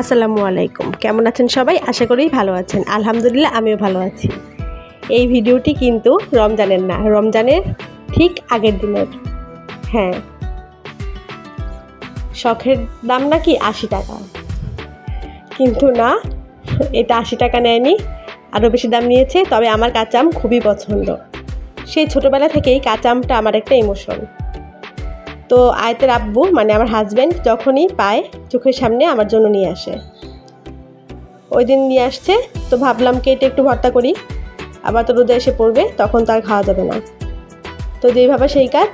আসসালামু আলাইকুম। কেমন আছেন সবাই? আশা করি ভালো আছেন। আলহামদুলিল্লাহ, আমিও ভালো আছি। এই ভিডিওটি কিন্তু রমজানের না, রমজানের ঠিক আগের দিনের। হ্যাঁ। শখের দাম নাকি আশি টাকা। কিন্তু না, এটা আশি টাকা নেয়নি, আরও বেশি দাম নিয়েছে, তবে আমার কাঁচা আম খুবই পছন্দ। সেই ছোটোবেলা থেকেই কাঁচা আমটা আমার একটা ইমোশন। তো আয়তের আব্বু মানে আমার হাজব্যান্ড যখনই পায় চোখের সামনে আমার জন্য নিয়ে আসে। ওই দিন নিয়ে আসছে, তো ভাবলাম কেটে একটু ভর্তা করি। আবার তো রোদে এসে পড়বে, তখন তো আর খাওয়া যাবে না। তো যেইভাবে সেই কাজ,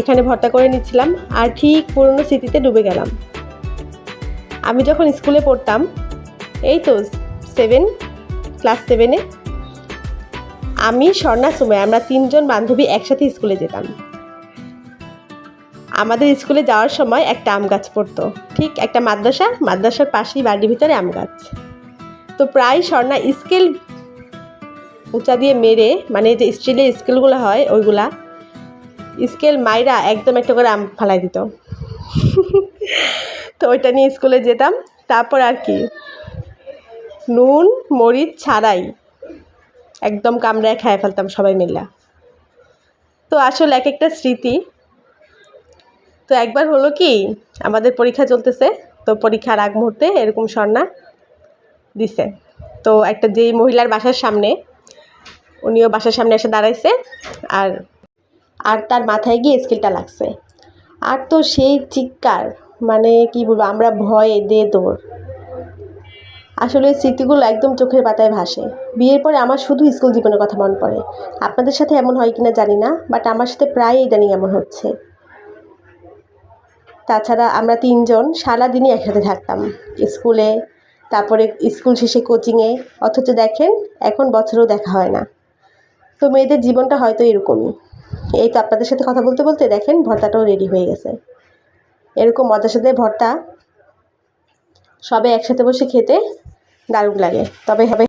এখানে ভর্তা করে নিচ্ছিলাম, আর ঠিক পুরনো স্মৃতিতে ডুবে গেলাম। আমি যখন স্কুলে পড়তাম, এই তো সেভেন ক্লাস সেভেনে আমি স্বর্ণা সুময় আমরা তিনজন বান্ধবী একসাথে স্কুলে যেতাম। আমাদের স্কুলে যাওয়ার সময় একটা আম গাছ পড়তো। ঠিক একটা মাদ্রাসা মাদ্রাসার পাশেই বাড়ির ভিতরে আম গাছ। তো প্রায় স্বর্ণা স্কেল উঁচা দিয়ে মেরে মানে যে স্টিলের স্কেলগুলো হয় ওইগুলা, স্কেল মাইরা একদম একটা করে আম ফালাই দিত। তো ওইটা নিয়ে স্কুলে যেতাম। তারপর আর কি, নুন, মরিচ ছাড়াই একদম কামড়ায় খায় ফেলতাম সবাই মিলে। তো আসলে এক একটা স্মৃতি তো একবার হলো কি, আমাদের পরীক্ষা চলতেছে, তো পরীক্ষার আগ মুহূর্তে এরকম স্বর্ণা দিছে। তো একটা যেই মহিলার বাসার সামনে, উনিও বাসার সামনে এসে দাঁড়াইছে, আর আর তার মাথায় গিয়ে স্কেলটা লাগছে। আর তো সেই চিৎকার মানে কি বলব, আমরা ভয়ে দে দৌড় আসলে স্মৃতিগুলো একদম চোখের পাতায় ভাসে। বিয়ের পরে আমার শুধু স্কুল জীবনের কথা মনে পড়ে। আপনাদের সাথে এমন হয় কিনা জানি না, বাট আমার সাথে প্রায় ইদানিং এমন হচ্ছে। তাছাড়া আমরা তিনজন সারাদিনই একসাথে থাকতাম স্কুলে, তারপরে স্কুল শেষে কোচিংয়ে অথচ দেখেন, এখন বছরেও দেখা হয় না। তো মেয়েদের জীবনটা হয়তো এরকমই। এই তো আপনাদের সাথে কথা বলতে বলতে দেখেন, ভর্তাটাও রেডি হয়ে গেছে। এরকম মজার সাথে ভর্তা, সবে একসাথে বসে খেতে দারুণ লাগে। তবে হবে,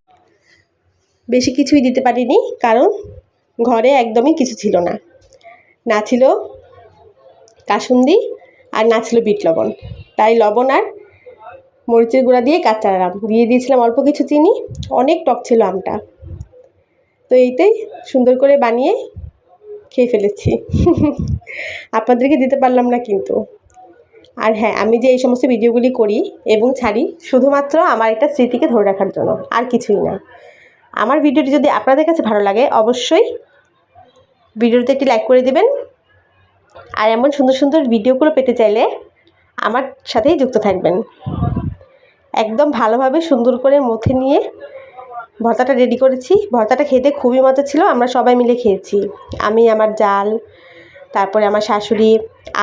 বেশি কিছুই দিতে পারিনি, কারণ ঘরে একদমই কিছু ছিল না। না ছিল কাসুন্দি আর না ছিল বিট লবণ। তাই লবণ আর মরিচের গুঁড়া দিয়ে কাঁচা আম দিয়ে দিয়েছিলাম অল্প কিছু চিনি, অনেক টক ছিল আমটা। তো এইটাই সুন্দর করে বানিয়ে খেয়ে ফেলেছি। আপনাদেরকে দিতে পারলাম না কিন্তু। আর হ্যাঁ আমি যে এই সমস্ত ভিডিওগুলি করি এবং ছাড়ি, শুধুমাত্র আমার একটা স্মৃতিকে ধরে রাখার জন্য, আর কিছুই না। আমার ভিডিওটি যদি আপনাদের কাছে ভালো লাগে, অবশ্যই ভিডিওতে একটি লাইক করে দেবেন। আর এমন সুন্দর সুন্দর ভিডিওগুলো পেতে চাইলে আমার সাথেই যুক্ত থাকবেন। একদম ভালোভাবে সুন্দর করে মথে নিয়ে ভর্তাটা রেডি করেছি। ভর্তাটা খেতে খুবই মজা ছিল, আমরা সবাই মিলে খেয়েছি। আমি, আমার জাল, তারপরে আমার শাশুড়ি,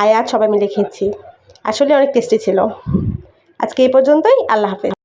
আয়াত সবাই মিলে খেয়েছি। আসলে অনেক টেস্টি ছিল। আজকে এই পর্যন্তই, আল্লাহ হাফেজ।